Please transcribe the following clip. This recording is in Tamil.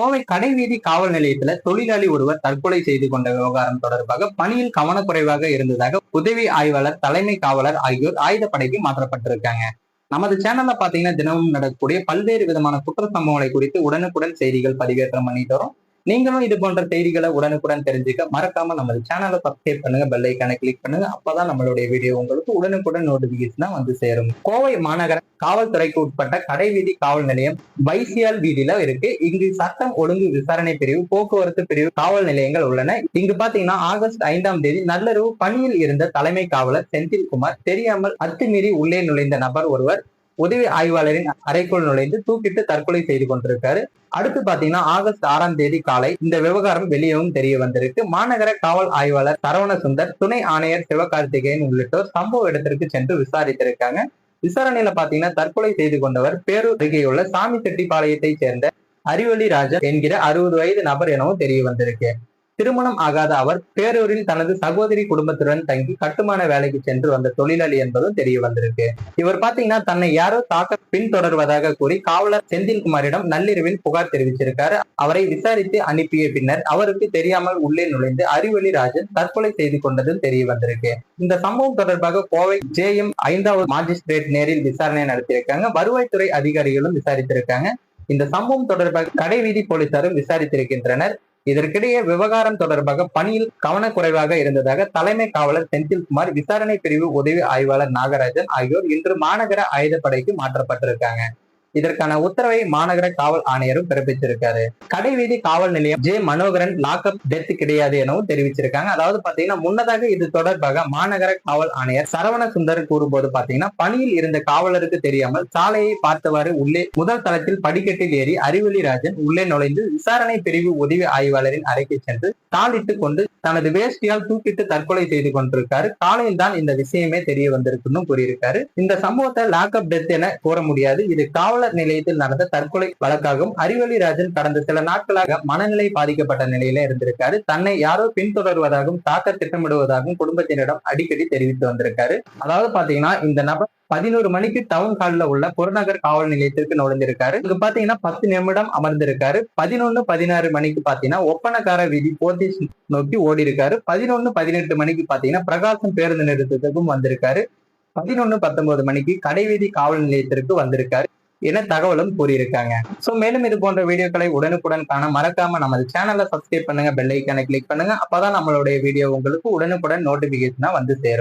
கோவை கடைவீதி காவல் நிலையத்துல தொழிலாளி ஒருவர் தற்கொலை செய்து கொண்ட விவகாரம் தொடர்பாக பணியில் கவனக்குறைவாக இருந்ததாக உதவி ஆய்வாளர் தலைமை காவலர் ஆகியோர் ஆயுதப்படைக்கு மாற்றப்பட்டிருக்காங்க. நமது சேனல்ல பாத்தீங்கன்னா தினமும் நடக்கக்கூடிய பல்வேறு விதமான குற்ற சம்பவங்களை குறித்து உடனுக்குடன் செய்திகள் பதிவேற்றம் பண்ணிட்டு வரோம் நீங்களும் இது போன்ற செய்திகளை உடனுக்குடன் தெரிஞ்சுக்க மறக்காம நமது சேனலை சப்ஸ்கிரைப் பண்ணுங்க பெல் ஐக்கானை கிளிக் பண்ணுங்க. அப்பதான் நம்மளுடைய வீடியோ உங்களுக்கு உடனுக்குடன் நோட்டிபிகேஷனா வந்து சேரும். கோவை மாநகர காவல்துறைக்கு உட்பட்ட கடைவீதி காவல் நிலையம் வைசியால் வீதியில இருக்கு. இங்கு சட்டம் ஒழுங்கு விசாரணை பிரிவு போக்குவரத்து பிரிவு காவல் நிலையங்கள் உள்ளன. இங்கு பாத்தீங்கன்னா ஆகஸ்ட் ஐந்தாம் தேதி நள்ளிரவு பணியில் இருந்த தலைமை காவலர் செந்தில்குமார் தெரியாமல் அத்துமீறி உள்ளே நுழைந்த நபர் ஒருவர் உதவி ஆய்வாளரின் அறைக்குள் நுழைந்து தூக்கிட்டு தற்கொலை செய்து கொண்டிருக்காரு. அடுத்து பாத்தீங்கன்னா ஆகஸ்ட் ஆறாம் தேதி காலை இந்த விவகாரம் வெளியவும் தெரிய வந்திருக்கு. மாநகர காவல் ஆய்வாளர் சரவண சுந்தர் துணை ஆணையர் சிவகார்த்திகேயன் உள்ளிட்டோர் சம்பவ இடத்திற்கு சென்று விசாரித்திருக்காங்க. விசாரணையில பாத்தீங்கன்னா தற்கொலை செய்து கொண்டவர் பேரூர் அருகேயுள்ள சாமி செட்டிப்பாளையத்தை சேர்ந்த அறிவொளி ராஜா என்கிற அறுபது வயது நபர் எனவும் தெரிய வந்திருக்கு. திருமணம் ஆகாத அவர் பேரூரில் தனது சகோதரி குடும்பத்துடன் தங்கி கட்டுமான வேலைக்கு சென்று வந்த தொழிலாளி என்பதும் தெரிய வந்திருக்கு. இவர் பாத்தீங்கன்னா தன்னை யாரோ தாக்க பின்தொடர்வதாக கூறி காவலர் செந்தில்குமாரிடம் நள்ளிரவில் புகார் தெரிவிச்சிருக்காரு. அவரை விசாரித்து அனுப்பிய பின்னர் அவருக்கு தெரியாமல் உள்ளே நுழைந்து அறிவொளி ராஜன் தற்கொலை செய்து கொண்டதும் தெரிய வந்திருக்கு. இந்த சம்பவம் தொடர்பாக கோவை ஜே எம் ஐந்தாவது மாஜிஸ்ட்ரேட் நேரில் விசாரணை நடத்தியிருக்காங்க. வருவாய்த்துறை அதிகாரிகளும் விசாரித்திருக்காங்க. இந்த சம்பவம் தொடர்பாக கடைவீதி போலீசாரும் விசாரித்திருக்கின்றனர். இதற்கிடையே விவகாரம் தொடர்பாக பணியில் கவனக்குறைவாக இருந்ததாக தலைமை காவலர் செந்தில்குமார் விசாரணை பிரிவு உதவி ஆய்வாளர் நாகராஜன் ஆகியோர் இன்று மாநகர ஆயுதப்படைக்கு மாற்றப்பட்டிருக்காங்க. இதற்கான உத்தரவை மாநகர காவல் ஆணையரும் பிறப்பிச்சிருக்காரு கடைவீதி காவல் நிலையம் ஜே மனோகரன் லாக்அப் டெத் கிடையாது எனவும் தெரிவிச்சிருக்காங்க அதாவது பாத்தீங்கன்னா முன்னதாக இது தொடர்பாக மாநகர காவல் ஆணையர் சரவண சுந்தர் கூறும்போது பாத்தீங்கன்னா பணியில் இருந்த காவலருக்கு தெரியாமல் சாலையை பார்த்தவாறு உள்ளே முதல் தளத்தில் படிக்கட்டில் ஏறி அறிவொளி ராஜன் உள்ளே நுழைந்து விசாரணை பிரிவு உதவி ஆய்வாளரின் அறைக்கு சென்று தாளிட்டு கொண்டு தனது வேஷ்டியால் தூக்கிட்டு தற்கொலை செய்து கொண்டிருக்காரு. காலையில் தான் இந்த விஷயமே தெரிய வந்திருக்குன்னு கூறியிருக்காரு. இந்த சம்பவத்தை லாக்அப் டெத் என கூற முடியாது. இது காவல் காவலர் நிலையத்தில் நடந்த தற்கொலை வழக்காகவும் அறிவொளி ராஜன் கடந்த சில நாட்களாக மனநிலை பாதிக்கப்பட்ட நிலையில இருந்திருக்காரு. தன்னை யாரோ பின்தொடர்வதாகவும் தாக்க திட்டமிடுவதாகவும் குடும்பத்தினரிடம் அடிக்கடி தெரிவித்து வந்திருக்காரு. அதாவது பாத்தீங்கன்னா இந்த நபர் பதினோரு மணிக்கு டவுன் ஹால்ல உள்ள புறநகர் காவல் நிலையத்திற்கு நுழைந்திருக்காரு. இங்க பாத்தீங்கன்னா பத்து நிமிடம் அமர்ந்திருக்காரு. பதினொன்னு பதினாறு மணிக்கு பாத்தீங்கன்னா ஒப்பனக்கார வீதி போத்தீஸ் நோக்கி ஓடி இருக்காரு பதினொன்னு பதினெட்டு மணிக்கு பாத்தீங்கன்னா பிரகாசம் பேருந்து நிறுத்தத்துக்கும் வந்திருக்காரு. பதினொன்னு பத்தொன்பது மணிக்கு கடைவீதி காவல் நிலையத்திற்கு வந்திருக்காரு. என தகவலும் கூறியிருக்காங்க. ஸோ மேலும் இது போன்ற வீடியோக்களை உடனுக்குடன் காண மறக்காம நமது சேனலை சப்ஸ்கிரைப் பண்ணுங்க பெல் ஐக்கானை கிளிக் பண்ணுங்க. அப்பதான் நம்மளுடைய வீடியோ உங்களுக்கு உடனுக்குடன் நோட்டிபிகேஷனா வந்து சேரும்.